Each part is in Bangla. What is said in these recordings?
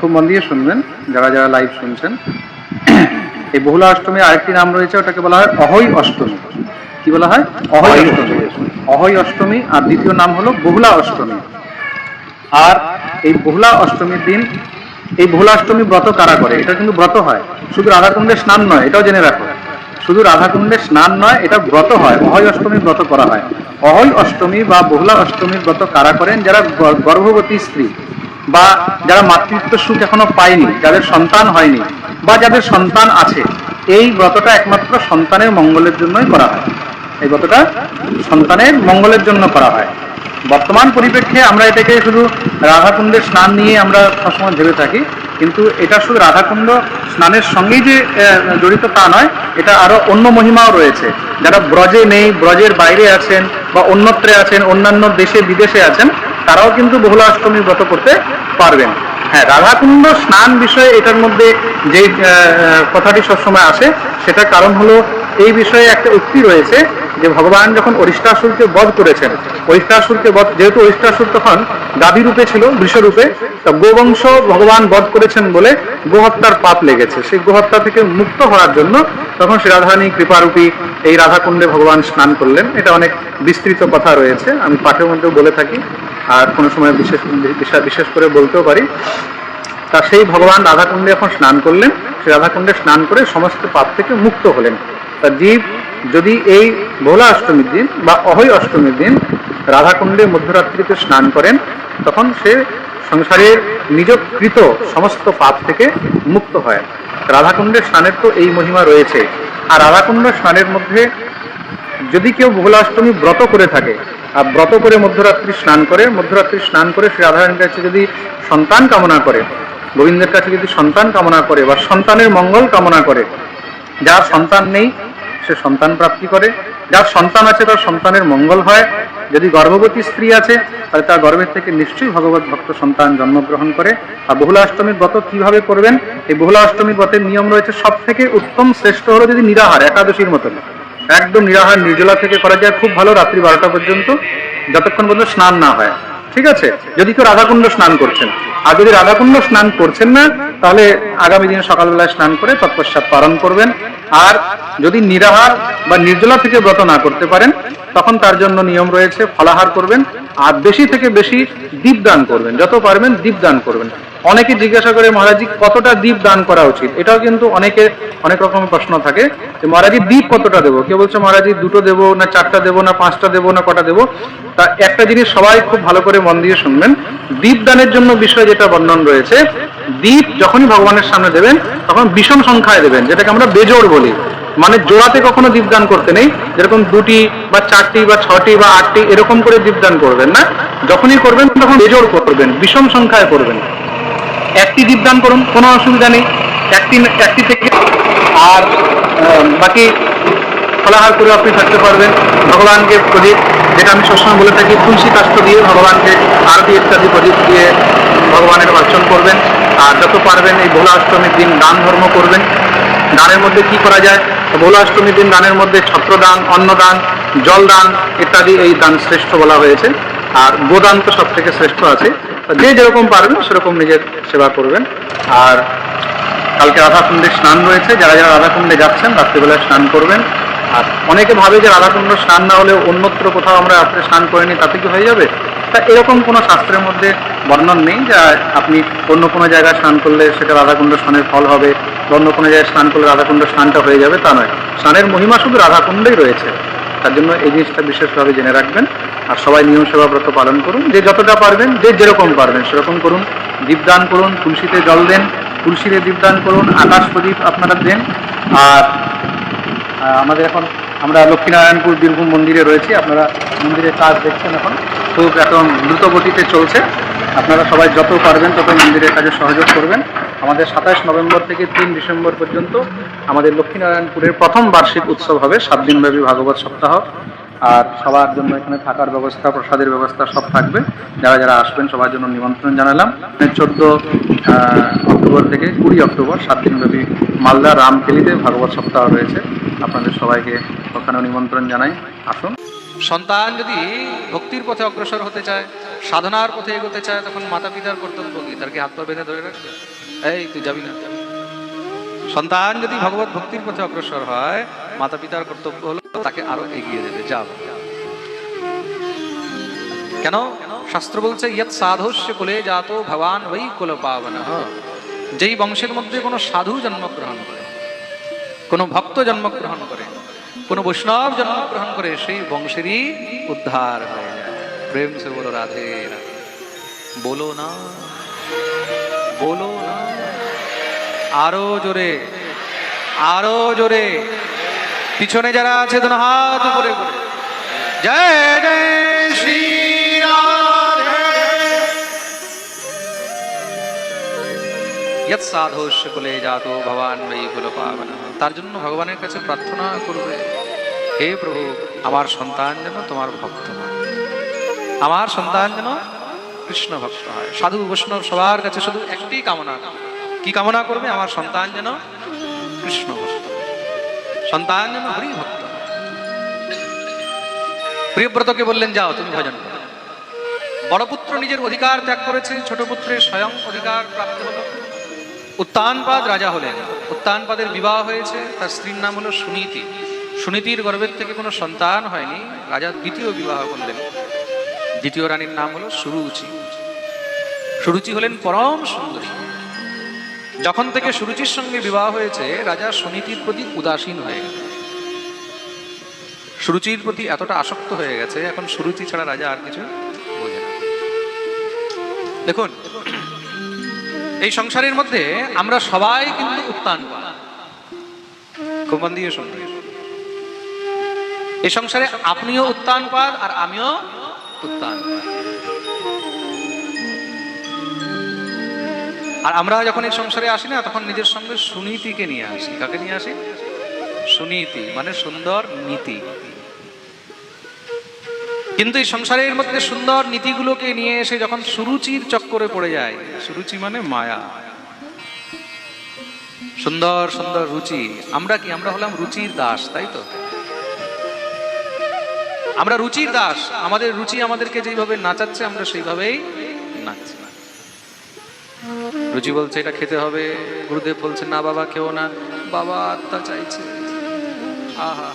খুব মন দিয়ে শুনবেন যারা যারা লাইভ শুনছেন। এই বহুলা অষ্টমীর আরেকটি নাম রয়েছে ওটাকে বলা হয় অহৈ অষ্টমী। কি বলা হয়? অহৈ অষ্টমী। অহৈ অষ্টমী আর দ্বিতীয় নাম হলো বহুলা অষ্টমী। আর এই বহুলা অষ্টমীর দিন এই বহুলা অষ্টমী ব্রত কারা করে? এটা কিন্তু ব্রত হয়। শুধু রাধাকুণ্ডে স্নান নয় এটাও জেনে রাখো। শুধু রাধাকুণ্ডে স্নান নয় এটা ব্রত হয় অহৈ অষ্টমী ব্রত করা হয়। অহৈ অষ্টমী বা বহুলা অষ্টমীর ব্রত কারা করেন? যারা গর্ভবতী স্ত্রী। বা যারা মাতৃত্ব সুখ এখনও পায়নি, যাদের সন্তান হয়নি বা যাদের সন্তান আছে, এই ব্রতটা একমাত্র সন্তানের মঙ্গলের জন্যই করা হয়। এই ব্রতটা সন্তানের মঙ্গলের জন্য করা হয়। বর্তমান পরিপ্রেক্ষে আমরা এটাকে শুধু রাধাকুণ্ডের স্নান নিয়ে আমরা সবসময় ভেবে থাকি, কিন্তু এটা শুধু রাধাকুণ্ড স্নানের সঙ্গেই যে জড়িত তা নয়, এটা আরও অন্য মহিমাও রয়েছে। যারা ব্রজে নেই, ব্রজের বাইরে আছেন বা অন্যত্রে আছেন, অন্যান্য দেশে, বিদেশে আছেন তারাও কিন্তু বহুলা অষ্টমী ব্রত করতে পারবেন। হ্যাঁ রাধাকুণ্ড স্নান বিষয়ে এটার মধ্যে যে কথাটি সবসময় আসে, সেটার কারণ হলো এই বিষয়ে একটা উক্তি রয়েছে যে ভগবান যখন অরিষ্টাসুরকে বধ করেছেন, অরিষ্টাসুরকে বধ, যেহেতু অরিষ্টাসুর তখন গাভী রূপে ছিল বৃষরূপে তা গোবংশ ভগবান বধ করেছেন বলে গোহত্যার পাপ লেগেছে। সেই গোহত্যা থেকে মুক্ত হওয়ার জন্য তখন শ্রী রাধারানী কৃপারূপী এই রাধাকুণ্ডে ভগবান স্নান করলেন। এটা অনেক বিস্তৃত কথা রয়েছে, আমি পাঠের মধ্যেও বলে থাকি। আর কোনো সময় বিশেষ বিশেষ- করে বলতেও পারি। তা সেই ভগবান রাধাকুণ্ডে এখন স্নান করলেন। সেই রাধাকুণ্ডে স্নান করে সমস্ত পাপ থেকে মুক্ত হলেন। তা জীব যদি এই ভোলা অষ্টমীর দিন বা অহৈ অষ্টমীর দিন রাধাকুণ্ডে মধ্যরাত্রিতে স্নান করেন, তখন সে সংসারের নিজকৃত সমস্ত পাপ থেকে মুক্ত হয়। রাধাকুণ্ডের স্নানের তো এই মহিমা রয়েছে। আর রাধাকুণ্ড স্নানের মধ্যে যদি কেউ ভোলাষ্টমী ব্রত করে থাকে, আর ব্রত করে মধ্যরাত্রি স্নান করে, মধ্যরাত্রি স্নান করে শ্রী রাধারানীর কাছে যদি সন্তান কামনা করে, গোবিন্দের কাছে যদি সন্তান কামনা করে বা সন্তানের মঙ্গল কামনা করে, যার সন্তান নেই, সে সন্তান প্রাপ্তি করে। যার সন্তান আছে, তার সন্তানের মঙ্গল হয়। যদি গর্ভবতী স্ত্রী আছে, তাহলে তার গর্ভের থেকে নিশ্চয়ই ভগবত ভক্ত সন্তান জন্মগ্রহণ করে। আর বহুলা অষ্টমীর ব্রত কীভাবে করবেন? এই বহুলা অষ্টমীর ব্রতের নিয়ম রয়েছে সব থেকে উত্তম শ্রেষ্ঠ হলো যদি নিরাহার, একাদশীর মতন। একদম নিরাহার নির্জলা থেকে করা যায়। খুব ভালো রাত্রি বারোটা পর্যন্ত, যতক্ষণ পর্যন্ত স্নান না হয়। ঠিক আছে? যদি কেউ রাধাকুণ্ড স্নান করছেন। আর যদি রাধাকুণ্ড স্নান করছেন না, তাহলে আগামী দিনে সকালবেলায় স্নান করে তৎপশ্চাৎ পালন করবেন। আর যদি নিরাহার বা নির্জলা থেকে ব্রত না করতে পারেন, তখন তার জন্য নিয়ম রয়েছে ফলাহার করবেন, আর বেশি থেকে বেশি দীপ দান করবেন। যত পারবেন দীপ দান করবেন। অনেকে জিজ্ঞাসা করে, মহারাজি, কতটা দীপ দান করা উচিত? এটাও কিন্তু অনেকে অনেক রকমের প্রশ্ন থাকে যে, মহারাজি, দীপ কতটা দেবো? কেউ বলছে, মহারাজি, দুটো দেবো না চারটা দেবো না পাঁচটা দেবো না কটা দেবো? তা একটা জিনিস সবাই খুব ভালো করে মন দিয়ে শুনবেন। দীপ দানের জন্য বিষয় যেটা বর্ণন রয়েছে, দীপ যখনই ভগবানের সামনে দেবেন, তখন বিষম সংখ্যায় দেবেন, যেটাকে আমরা বেজোড় বলি। মানে জোড়াতে কখনো দীপদান করতে নেই, যেরকম দুটি বা চারটি বা ছটি বা আটটি এরকম করে দীপদান করবেন না। যখনই করবেন, তখন বেজোড় করবেন, বিষম সংখ্যায় করবেন। একটি দীপদান করুন, কোনো অসুবিধা নেই। একটি একটি থেকে আর বাকি ফলাহার করে আপনি থাকতে পারবেন। ভগবানকে প্রদীপ যেটা আমি সবসময় বলে থাকি, তুলসী কাষ্ঠ দিয়ে ভগবানকে আরতি ইত্যাদি প্রদীপ দিয়ে ভগবানের অর্চন করবেন। আর যত পারবেন এই ভোলা অষ্টমীর দিন দান ধর্ম করবেন। দানের মধ্যে কি করা যায়? ভোলা অষ্টমীর দিন দানের মধ্যে ছত্রদান, অন্নদান, জলদান ইত্যাদি এই দান শ্রেষ্ঠ বলা হয়েছে। আর গোদান তো সব থেকে শ্রেষ্ঠ আছে। যে যেরকম পারবেন, সেরকম নিজের সেবা করবেন। আর কালকে রাধাকুণ্ডে স্নান রয়েছে। যারা যারা রাধাকুণ্ডে যাচ্ছেন, রাত্রিবেলায় স্নান করবেন। আর অনেকে ভাবে যে রাধাকুণ্ড স্নান না হলেও অন্যত্র কোথাও আমরা রাত্রে স্নান করে নিই তাতে কি হয়ে যাবে? তা এরকম কোনো শাস্ত্রের মধ্যে বর্ণন নেই যে আপনি অন্য কোনো জায়গায় স্নান করলে সেটা রাধাকুণ্ড স্নানের ফল হবে অন্য কোনো জায়গায় স্নান করলে রাধাকুণ্ড স্নানটা হয়ে যাবে? তা নয়। স্নানের মহিমা শুধু রাধাকুণ্ডেই রয়েছে। তার জন্য এই জিনিসটা বিশেষভাবে জেনে রাখবেন। আর সবাই নিয়ম সেবা ব্রত পালন করুন। যে যতটা পারবেন, যে যেরকম পারবেন, সেরকম করুন। দীপদান করুন, তুলসীতে জল দেন, তুলসীতে দীপদান করুন, আকাশ প্রদীপ আপনারা দেন। আর আমাদের এখন আমরা লক্ষ্মীনারায়ণপুর বীরভূম মন্দিরে রয়েছি। আপনারা মন্দিরের কাজ দেখছেন এখন। খুব এখন দ্রুতগতিতে চলছে। আপনারা সবাই যত পারবেন তত মন্দিরের কাজে সহযোগ করবেন। আমাদের সাতাশ নভেম্বর থেকে তিন ডিসেম্বর পর্যন্ত আমাদের লক্ষ্মীনারায়ণপুরের প্রথম বার্ষিক উৎসব হবে। সাত দিনব্যাপী ভাগবত সপ্তাহ। আর সবার জন্য এখানে থাকার ব্যবস্থা, প্রসাদের ব্যবস্থা সব থাকবে। যারা যারা আসবেন, সবার জন্য নিমন্ত্রণ জানালাম। চোদ্দ অক্টোবর থেকে কুড়ি অক্টোবর, সাত দিনব্যাপী মালদা রামকেলিতে ভাগবত সপ্তাহ রয়েছে। আপনাদের সবাইকে ওখানেও নিমন্ত্রণ জানাই। আসুন। সন্তান যদি ভক্তির পথে অগ্রসর হতে চায়, সাধনার পথে এগোতে চায়, তখন মাতা পিতার কর্তব্য কি? তার কি হাত পা বেঁধে ধরে রাখবে? এই, তুই যাবি না। সন্তান যদি ভগবত ভক্তির পথে অগ্রসর হয় মাতা পিতার কর্তব্য হলো তাকে আরও এগিয়ে দেবে। যাও। কেন? শাস্ত্র বলছে, ইয়ৎ সাধুষ্য কুলে জাত ভগবান বৈ কুল পাবন। যেই বংশের মধ্যে কোনো সাধু জন্মগ্রহণ করে, কোনো ভক্ত জন্মগ্রহণ করে, কোনো বৈষ্ণব জন্মগ্রহণ করে, সেই বংশেরই উদ্ধার হয়ে যায়। প্রেম সে বলো, রাধে রাধে। বলো না বলো না। আরও জোরে আরও জোরে। পিছনে যারা আছে, দুনো হাত উপরে। জয় জয় শ্রী ভগবান বৈ কুল তার জন্য ভগবানের কাছে প্রার্থনা করবে, হে প্রভু, আমার সন্তান যেন তোমার ভক্ত হয়। আমার সন্তান যেন কৃষ্ণ ভক্ত হয়। সাধু বৈষ্ণব সবার কাছে শুধু একটি কামনা। কি কামনা করবে? আমার সন্তান যেন কৃষ্ণ সন্তান যেন হরি ভক্ত প্রিয়ব্রতকে বললেন, যাও, তুমি ভজন করো। বড় পুত্র নিজের অধিকার ত্যাগ করেছে, ছোট পুত্রের স্বয়ং অধিকার প্রাপ্ত হলো। উত্তানপাদ রাজা হলেন। উত্তানপাদের বিবাহ হয়েছে, তার স্ত্রীর নাম হলো সুনীতি। সুনীতির গর্ভের থেকে কোনো সন্তান হয়নি। রাজা দ্বিতীয় বিবাহ করলেন। দ্বিতীয় রানীর নাম হলো সুরুচি। সুরুচি হলেন পরম সুন্দরী। যখন থেকে সুরুচির সঙ্গে বিবাহ হয়েছে, রাজা সুনীতির প্রতি উদাসীন হয়ে গেল সুরুচির প্রতি এতটা আসক্ত হয়ে গেছে, এখন সুরুচি ছাড়া রাজা আর কিছু বোঝে না। দেখুন, এই সংসারের মধ্যে আমরা সবাই কিন্তু উত্তান মন দিয়ে এই সংসারে আপনিও উত্তান পাদ আর আমিও উত্তান আর আমরা যখন এই সংসারে আসি না, তখন নিজের সঙ্গে সুনীতিকে নিয়ে আসি। কাকে নিয়ে আসি? সুনীতি মানে সুন্দর নীতি। কিন্তু এই সংসারের মধ্যে সুন্দর নীতিগুলোকে নিয়ে এসে যখন সুরুচির চক্করে পড়ে যায়, সুরুচি মানে মায়া। সুন্দর সুন্দর রুচি। আমরা কি? আমরা হলাম রুচির দাস, তাই তো? আমরা রুচির দাস। আমাদের রুচি আমাদেরকে যেভাবে নাচাচ্ছে, আমরা সেইভাবেই নাচছি। রুচি বলছে, এটা খেতে হবে। গুরুদেব বলছে না বাবা কেউ না। বাবা আত্মা চাইছে। আহা।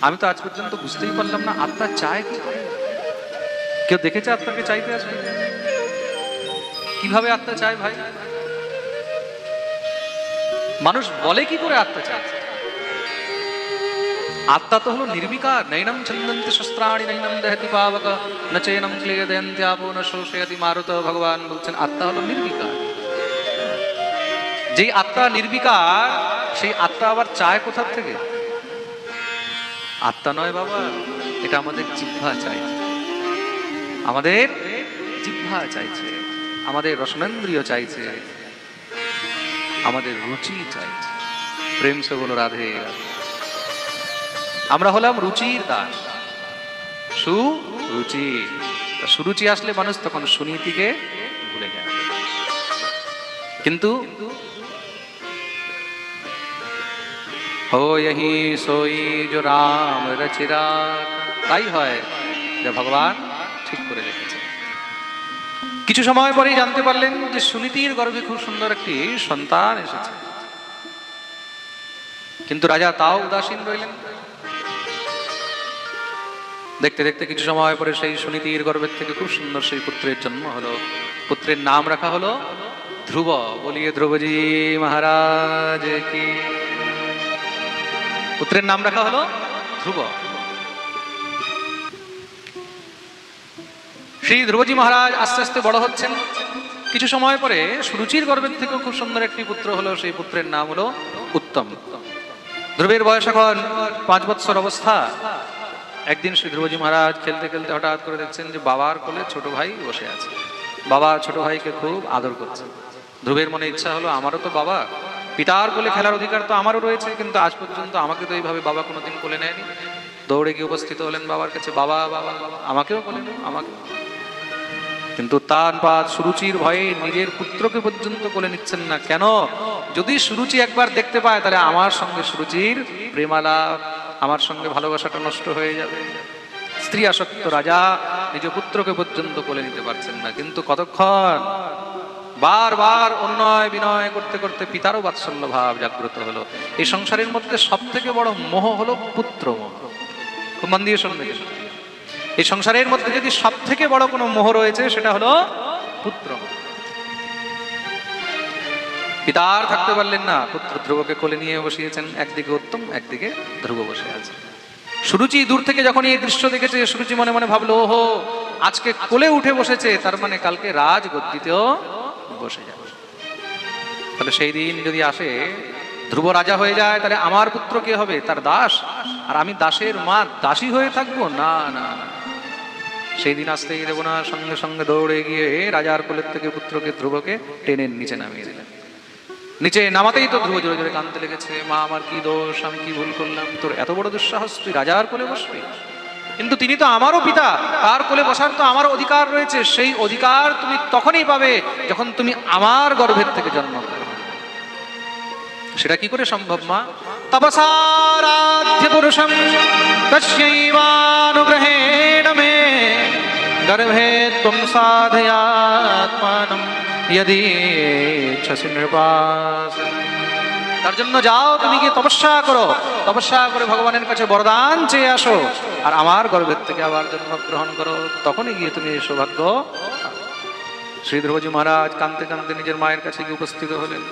আমি তো আজ পর্যন্ত বুঝতেই পারলাম না, আত্মা চায় কেউ দেখেছে আত্মাকে চাইতে আসবে? কীভাবে আত্মা চায় ভাই? মানুষ বলে কি করে আত্মা চায়? আত্মা তো হলো নির্বিকার নৈনম ছন্দন্তি শস্ত্রাণি নৈনম দেহতি পাবক ন চেনম ক্লিয়দয়ন্তি আপো ন শোষয়তি মারুত ভগবান বলছেন আত্মা হলো নির্বিকার যেই আত্মা নির্বিকার সেই আত্মা আবার চায় কোথার থেকে? আত্মা নয় বাবা, এটা আমাদের জিহ্বা চাইছে। আমাদের জিহ্বা চাইছে, আমাদের রসনেন্দ্রিয় চাইছে, আমাদের রুচি চাইছে। প্রেম সে বলো, রাধে রাধে। আমরা হলাম রুচির দাস। সুরুচি সুরুচি আসলে মানুষ তখন সুনীতিকে ভুলে যায়। কিন্তু হো রাম রচিরা। তাই হয় যে ভগবান ঠিক করে রেখেছে। কিছু সময় পরেই জানতে পারলেন যে সুনীতির গর্ভে খুব সুন্দর একটি সন্তান এসেছে। কিন্তু রাজা তাও উদাসীন রইলেন। দেখতে দেখতে কিছু সময় পরে সেই সুনীতির গর্ভের থেকে খুব সুন্দর সেই পুত্রের জন্ম হলো। পুত্রের নাম রাখা হলো ধ্রুব। বলিয়ে ধ্রুবজি মহারাজ কি? পুত্রের নাম রাখা হলো ধ্রুব। শ্রী ধ্রুবজি মহারাজ আস্তে আস্তে বড় হচ্ছেন। কিছু সময় পরে সুরুচির গর্ভের থেকেও খুব সুন্দর একটি পুত্র হলো, সেই পুত্রের নাম হলো উত্তম। ধ্রুবের বয়স এখন পাঁচ বৎসর অবস্থা। একদিন শ্রী ধ্রুবজি মহারাজ খেলতে খেলতে হঠাৎ করে দেখছেন যে বাবার কোলে ছোট ভাই বসে আছে। বাবা ছোট ভাইকে খুব আদর করছে। ধ্রুবের মনে ইচ্ছা হলো, আমারও তো বাবা। পিতার কোলে খেলার অধিকার তো আমারও রয়েছে, কিন্তু আজ পর্যন্ত আমাকে তো এইভাবে বাবা কোনোদিন কোলে নেয়নি। দৌড়ে গিয়ে উপস্থিত হলেন বাবার কাছে, বাবা বাবা, আমাকেও কোলে নেও, আমাকে। কিন্তু তার বা সুরুচির ভয়ে নিজের পুত্রকে পর্যন্ত কোলে নিচ্ছেন না। কেন? যদি সুরুচি একবার দেখতে পায়, তাহলে আমার সঙ্গে সুরুচির প্রেমালাপ আমার সঙ্গে ভালোবাসাটা নষ্ট হয়ে যাবে। স্ত্রী আসক্ত রাজা নিজ পুত্রকে পর্যন্ত কোলে নিতে পারছেন না। কিন্তু কতক্ষণ? বারবার অন্যয় বিনয় করতে করতে পিতারও বাৎসল্য ভাব জাগ্রত হলো। এই সংসারের মধ্যে সব থেকে বড় মোহ হলো পুত্র মোহ খুব মন দিয়ে শুনবে। এই সংসারের মধ্যে যদি সব থেকে বড় কোনো মোহ রয়েছে, সেটা হলো পুত্র মোহ। পিতার থাকতে পারলেন না, পুত্র ধ্রুবকে কোলে নিয়ে বসিয়েছেন, একদিকে উত্তম, একদিকে ধ্রুব বসে আছে। সুরুচি দূর থেকে যখন এই দৃশ্য দেখেছে, সুরুচি মনে মনে ভাবলো, ওহো, আজকে কোলে উঠে বসেছে, তার মানে কালকে রাজ গদ্দিতেও বসে যাবে। তাহলে সেই দিন যদি আসে, ধ্রুব রাজা হয়ে যায়, তাহলে আমার পুত্র কে হবে? তার দাস? আর আমি দাসের মা, দাসী হয়ে থাকব? না না সেই দিন আসতেই দেবো না সঙ্গে সঙ্গে দৌড়ে গিয়ে রাজার কোলের থেকে পুত্রকে ধ্রুবকে টেনে নিচে নামিয়ে দিলেন। নিচে নামাতেই তো ধ্রুব জোরে জোরে কাঁদতে লেগেছে, মা, আমার কি দোষ? আমি কি ভুল করলাম? তোর এত বড় দুঃসাহস, তুই রাজার কোলে বসবি? কিন্তু তিনি তো আমারও পিতা, তার কোলে বসার তো আমারও অধিকার রয়েছে, সেই অধিকার তুমি তখনই পাবে যখন তুমি আমার গর্ভের থেকে জন্ম। সেটা কি করে সম্ভব, মা? তপসারাধ্য পুরুষম তস্যৈবানুগ্রহেণ মে গর্ভে ত্বং সাধয়াত্মানম। यदि নৃপাস তার জন্য যাও, তুমি গিয়ে তপস্যা করো। তপস্যা করে ভগবানের কাছে বরদান চেয়ে আসো। আর আমার গর্ভের থেকে আবার জন্ম গ্রহণ করো। তখনই গিয়ে তুমি সৌভাগ্য। শ্রী ধ্রুবজি মহারাজ কাঁদতে কাঁদতে নিজের মায়ের কাছে গিয়ে উপস্থিত হলেন।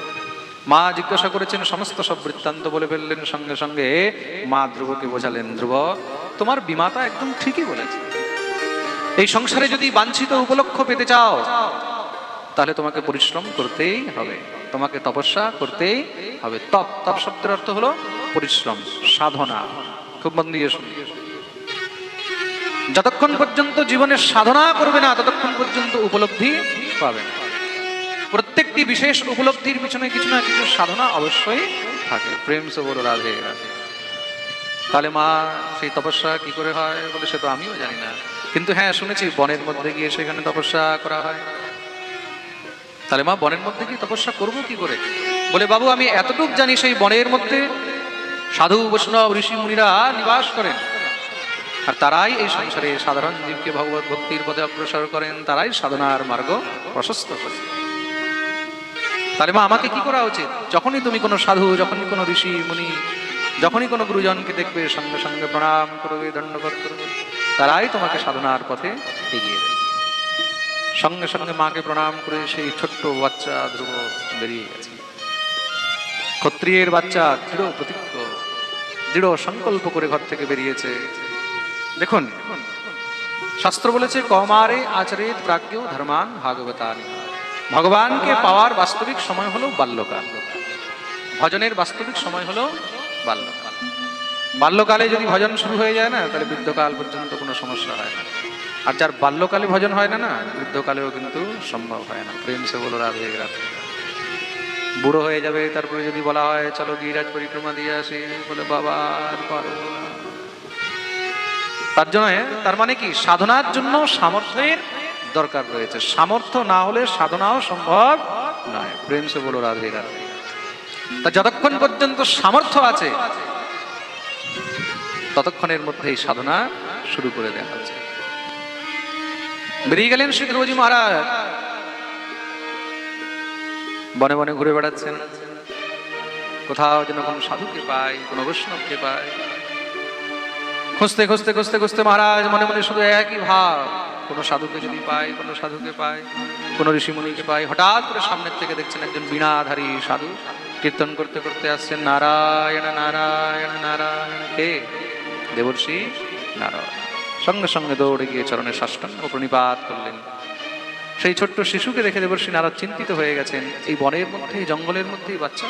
মা জিজ্ঞাসা করেছেন, সমস্ত সব বৃত্তান্ত বলে ফেললেন। সঙ্গে সঙ্গে মা ধ্রুবকে বোঝালেন, ধ্রুব, তোমার বিমাতা একদম ঠিকই বলেছে। এই সংসারে যদি বাঞ্ছিত উপলক্ষ পেতে চাও তাহলে তোমাকে পরিশ্রম করতেই হবে। তোমাকে তপস্যা করতেই হবে। তপ তপ শব্দের অর্থ হলো পরিশ্রম, সাধনা। খুব মন দিয়ে যতক্ষণ পর্যন্ত জীবনের সাধনা করবে না, ততক্ষণ পর্যন্ত উপলব্ধি পাবে না। প্রত্যেকটি বিশেষ উপলব্ধির পিছনে কিছু না কিছু সাধনা অবশ্যই থাকে। প্রেম সে রাধে রাধে। তাহলে মা, সেই তপস্যা কি করে হয়? বলে সে তো আমিও জানি না। কিন্তু হ্যাঁ শুনেছি, বনের মধ্যে গিয়ে সেখানে তপস্যা করা হয়। তাহলে মা, বনের মধ্যে কি তপস্যা করব কি করে? বলে, বাবু, আমি এতটুক জানি সেই বনের মধ্যে সাধু, বৈষ্ণব, ঋষি, মুনিরা নিবাস করেন। আর তারাই এই সংসারে সাধারণ জীবকে ভগবত ভক্তির পথে অগ্রসর করেন, তারাই সাধনার মার্গ প্রশস্ত করেন। তাহলে মা, আমাকে কি করা উচিত? যখনই তুমি কোনো সাধু, যখনই কোনো ঋষি, মুনি, যখনই কোনো গুরুজনকে দেখবে, সঙ্গে সঙ্গে প্রণাম করবে দণ্ডবোধ করবে, তারাই তোমাকে সাধনার পথে এগিয়ে দেবে সঙ্গে সঙ্গে মাকে প্রণাম করে সেই ছোট্ট বাচ্চা ধ্রুব বেরিয়ে গেছে। ক্ষত্রিয়ের বাচ্চা দৃঢ় প্রতিজ্ঞ, দৃঢ় সংকল্প করে ঘর থেকে বেরিয়েছে। দেখুন, শাস্ত্র বলেছে, কমারে আচরিত প্রাজ্ঞ ধর্মান ভাগবতানি। ভগবানকে পাওয়ার বাস্তবিক সময় হলো বাল্যকাল। ভজনের বাস্তবিক সময় হলো বাল্যকাল। বাল্যকালে যদি ভজন শুরু হয়ে যায় না, তাহলে বৃদ্ধকাল পর্যন্ত কোনো সমস্যা হয় না। আর যার বাল্যকালে ভজন হয় না না বৃদ্ধকালেও কিন্তু সম্ভব হয় না। প্রেম সে বলো, রাধে রাধে। বুড়ো হয়ে যাবে, তারপরে যদি বলা হয়, চলো গিরাজ পরিক্রমা দিয়ে আসি, বলে, বাবা, আর তার জন্য তার মানে কি? সাধনার জন্য সামর্থ্যের দরকার রয়েছে। সামর্থ্য না হলে সাধনাও সম্ভব নয়। প্রেম সে বলো, রাধে রাধে। তা যতক্ষণ পর্যন্ত সামর্থ্য আছে, ততক্ষণের মধ্যে এই সাধনা শুরু করে দেওয়া হচ্ছে। বেরিয়ে গেলেন শ্রী ধ্রুবজি মহারাজ। বনে বনে ঘুরে বেড়াচ্ছেন। কোথাও যেন কোনো সাধুকে পাই কোনো বৈষ্ণবকে পাই খুঁজতে খুঁজতে খুঁজতে খুঁজতে মহারাজ, মনে মনে শুধু একই ভাব। কোনো সাধুকে যদি পাই, কোনো সাধুকে পাই, কোনো ঋষিমুনিকে পাই, হঠাৎ করে সামনের থেকে দেখছেন একজন বীণাধারী সাধু। কীর্তন করতে করতে আসছেন, নারায়ণ নারায়ণ নারায়ণ কে দেবর্ষি, নারায়ণ। সঙ্গে সঙ্গে দৌড়ে গিয়ে চরণে সাষ্টাঙ্গ প্রণিপাত করলেন। সেই ছোট্ট শিশুকে দেখে দেবর্ষি নারদ চিন্তিত হয়ে গেছেন। এই বনের মধ্যে জঙ্গলের মধ্যে বাচ্চা।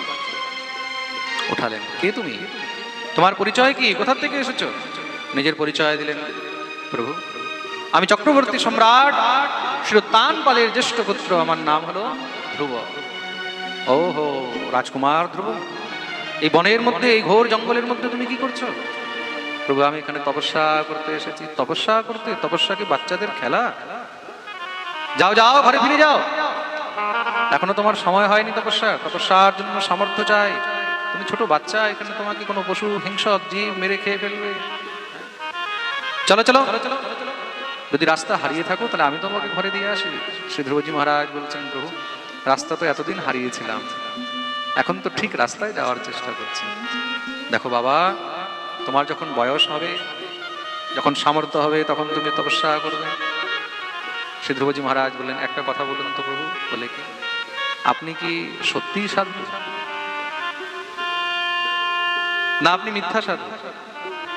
উঠালেন, কে তুমি? তোমার পরিচয় কি? কোথা থেকে এসেছ? নিজের পরিচয় দিলেন প্রভু। আমি চক্রবর্তী সম্রাট। শিরোত্তান পালের জ্যেষ্ঠ পুত্র। আমার নাম হলো ধ্রুব। ও হো রাজকুমার ধ্রুব। এই বনের মধ্যে, এই ঘোর জঙ্গলের মধ্যে তুমি কি করছ? প্রভু, আমি এখানে তপস্যা করতে এসেছি। তপস্যা করতে, তপস্যা কি বাচ্চাদের খেলা? যাও যাও, ঘরে ফিরে যাও। এখনও তোমার সময় হয়নি তপস্যা। তপস্যার জন্য সামর্থ্য চাই। তুমি ছোট বাচ্চা, এখানে তোমাকে কোনো পশু, হিংসক, জীব মেরে খেয়ে ফেলবে। চলো চলো। যদি রাস্তা হারিয়ে থাকো, তাহলে আমি তোমাকে ঘরে দিয়ে আসি। শ্রী ধ্রুবজি মহারাজ বলছেন, প্রভু, রাস্তা তো এতদিন হারিয়েছিলাম। এখন তো ঠিক রাস্তায় যাওয়ার চেষ্টা করছি। দেখো বাবা তোমার যখন বয়স হবে, যখন সামর্থ্য হবে, তখন তুমি তপস্যা করবে। শ্রী ধ্রুবজি মহারাজ বললেন, একটা কথা বলুন তো প্রভু, বলে কি, আপনি কি সত্যিই সাধু? না, আপনি মিথ্যা সাধু।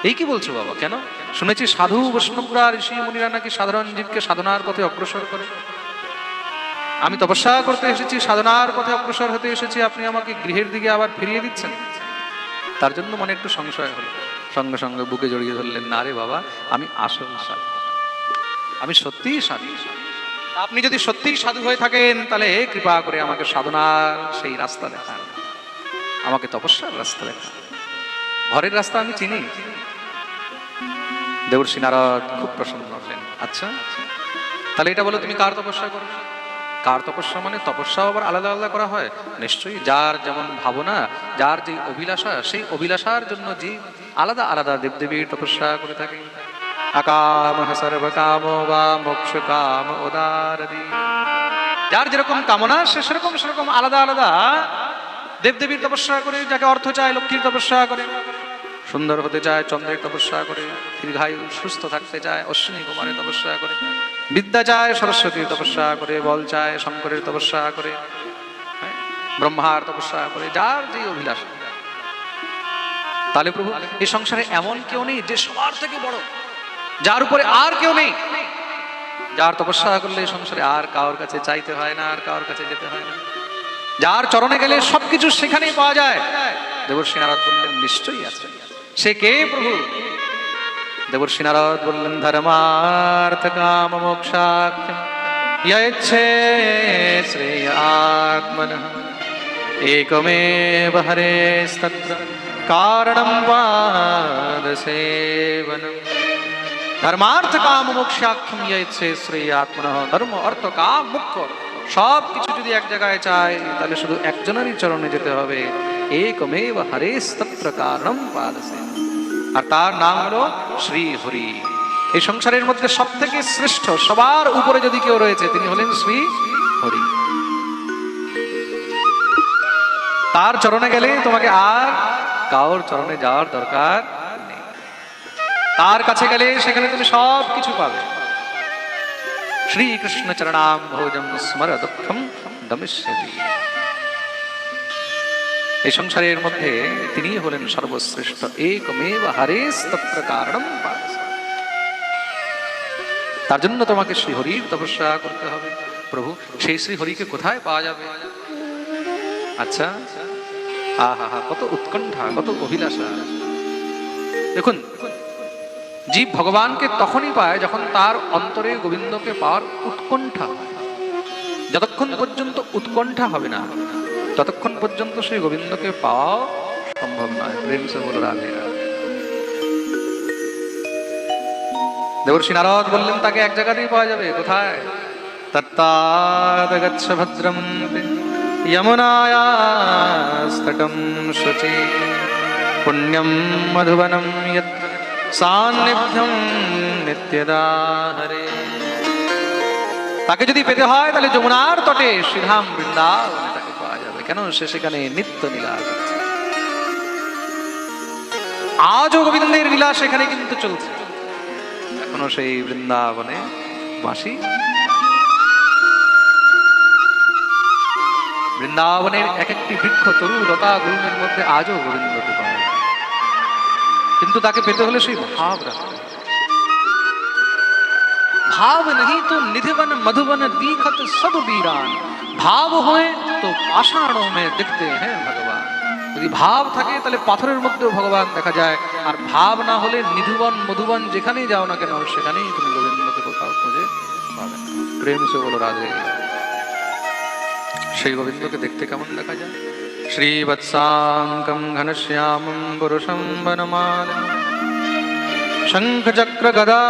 এই কি বলছো বাবা, কেন? শুনেছি সাধু বৈষ্ণবরা, ঋষি মুনিরা নাকি সাধারণ জীবকে সাধনার পথে অগ্রসর করে। আমি তপস্যা করতে এসেছি, সাধনার পথে অগ্রসর হতে এসেছি, আপনি আমাকে গৃহের দিকে আবার ফিরিয়ে দিচ্ছেন? তার জন্য মনে একটু সংশয় হলো। সঙ্গে সঙ্গে বুকে জড়িয়ে ধরলেন, না রে বাবা, আমি আসল সাধু। আমি সত্যিই সাধু। আপনি যদি সত্যিই সাধু হয়ে থাকেন, তাহলে কৃপা করে আমাকে সাধনার সেই রাস্তা দেখান। আমাকে তপস্যার রাস্তা দেখান। ঘরের রাস্তা আমি চিনি। দেবর্ষী নারদ খুব প্রসন্ন হলেন। আচ্ছা তাহলে এটা বলো, তুমি কার তপস্যা করো? কার তপস্যা মানে তপস্যা আবার আলাদা আলাদা করা হয়। নিশ্চয়ই যার যেমন ভাবনা, যার যে অভিলাষা, সেই অভিলাষার জন্য জীব আলাদা আলাদা দেবদেবীর তপস্যা করে থাকে। আকাম সর্বকাম বা মোক্ষ কাম উদারদি যার যেরকম কামনা সে সেরকম সেরকম আলাদা আলাদা দেবদেবীর তপস্যা করে যাকে অর্থ চায় লক্ষ্মীর তপস্যা করে। সুন্দর হতে চায় চন্দ্রের তপস্যা করে দীর্ঘায়ু সুস্থ থাকতে চায় অশ্বিনী কুমারের তপস্যা করে। বিদ্যা চায় সরস্বতীর তপস্যা করে বল চায় শঙ্করের তপস্যা করে হ্যাঁ, ব্রহ্মার তপস্যা করে যার যে অভিলাষ। তাহলে প্রভু এই সংসারে এমন কেউ নেই যে সবার থেকে বড়। যার উপরে আর কেউ নেই। যার তপস্যা করলে এই সংসারে আর কারোর কাছে চাইতে হয় না, আর কারোর কাছে যেতে হয় না। যার চরণে গেলে সবকিছু সেখানেই পাওয়া যায়। দেবর্ষী নারদ বললেন, নিশ্চয়ই আছে। সে কে প্রভু? দেবর্ষী নারদ বললেন, ধর্মার্থ কাম মোক্ষাখ্যম ইচ্ছে শ্রেয় আত্মন। একমেব হরেস্তত্র। কারণম পাদ সেবনম ধর্মার্থ কাম মোক্ষাখ্যম ইচ্ছে শ্রেয় আত্মন ধর্ম অর্থ কাম মুখ্য সব কিছু যদি এক জায়গায় চাই, তাহলে শুধু একজনেরই চরণে যেতে হবে। একমেব হরেস্তত্র কারণম পাদসে আর তার নাম হলো শ্রী হরি এই সংসারের মধ্যে সব থেকে শ্রেষ্ঠ, সবার উপরে যদি কেউ রয়েছে, তিনি হলেন শ্রী হরি তার চরণে গেলে তোমাকে আর কাউর চরণে যাওয়ার দরকার নেই। তার কাছে গেলে সেখানে তুমি সব কিছু পাবে। শ্রীকৃষ্ণ চরণাম ভোজম স্মর দুঃখম দমিষ্যতি। এই সংসারের মধ্যে তিনি হলেন সর্বশ্রেষ্ঠ। একমেব হরেস্তত্র কারণম তার জন্য তোমাকে শ্রীহরির তপস্যা করতে হবে। প্রভু, সেই শ্রীহরিকে কোথায় পাওয়া যাবে? আচ্ছা আহা কত উৎকণ্ঠা, কত অভিলাষা দেখুন, জীব ভগবানকে তখনই পায় যখন তার অন্তরে গোবিন্দকে পাওয়ার উৎকণ্ঠা। যতক্ষণ পর্যন্ত উৎকণ্ঠা হবে না, ততক্ষণ পর্যন্ত সেই গোবিন্দকে পাওয়া সম্ভব নয় প্রেম সে বলো, রাধে। দেবর্ষী নারদ বললেন, তাকে এক জায়গাতেই পাওয়া যাবে, কোথায় গচ্ছ ভদ্রম যমুনায়াস্তটম শুচি পুণ্যম মধুবনম যৎ সান্নিধ্যম নিত্যদা হরে তাকে যদি পেতে হয়, তাহলে যমুনার তটে শ্রীধাম বৃন্দাবনে তাকে পাওয়া যাবে। কেন? সে সেখানে নিত্য লীলা আজও গোবিন্দের লীলা সেখানে কিন্তু চলছে। এখনও সেই বৃন্দাবনে বাসি। বৃন্দাবনের এক একটি বৃক্ষ তরু লতা গুরুমের মধ্যে আজও গোবিন্দকে কিন্তু তাকে পেতে হলে সেই ভাব রাখতে ভাব নেই তো নিধিবন, মধুবন, দীঘত সব বীরান ভাব হয় তো পাষাণ মে দেখতে হ্যাঁ ভগবান। যদি ভাব থাকে তাহলে পাথরের মধ্যেও ভগবান দেখা যায়। আর ভাব না হলে নিধুবন, মধুবন যেখানেই যাও না কেন, সেখানেই তুমি গোবিন্দকে কোথাও খুঁজে পাবে। প্রেম সে বলো রাজে সেই গোবিন্দকে দেখতে কেমন দেখা যায়? শ্রীবৎসাঙ্কম ঘনশ্যামম পুরুষম বনমালম শঙ্খচক্র গদা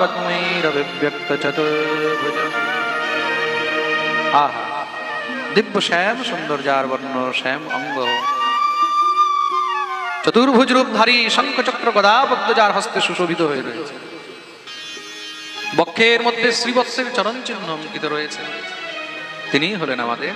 পদ্মৈরভিব্যক্ত চতুর্ভুজ। আহা, দিব্য শ্যাম সুন্দর যার বর্ণ শ্যাম অঙ্গ। চতুর্ভুজ রূপধারী শঙ্খ চক্র গদা পদ্ম যার হস্তে সুশোভিত হয়ে রয়েছে। বক্ষের মধ্যে শ্রীবৎসের চরণ চিহ্ন অঙ্কিত রয়েছে। তিনি হলেন আমাদের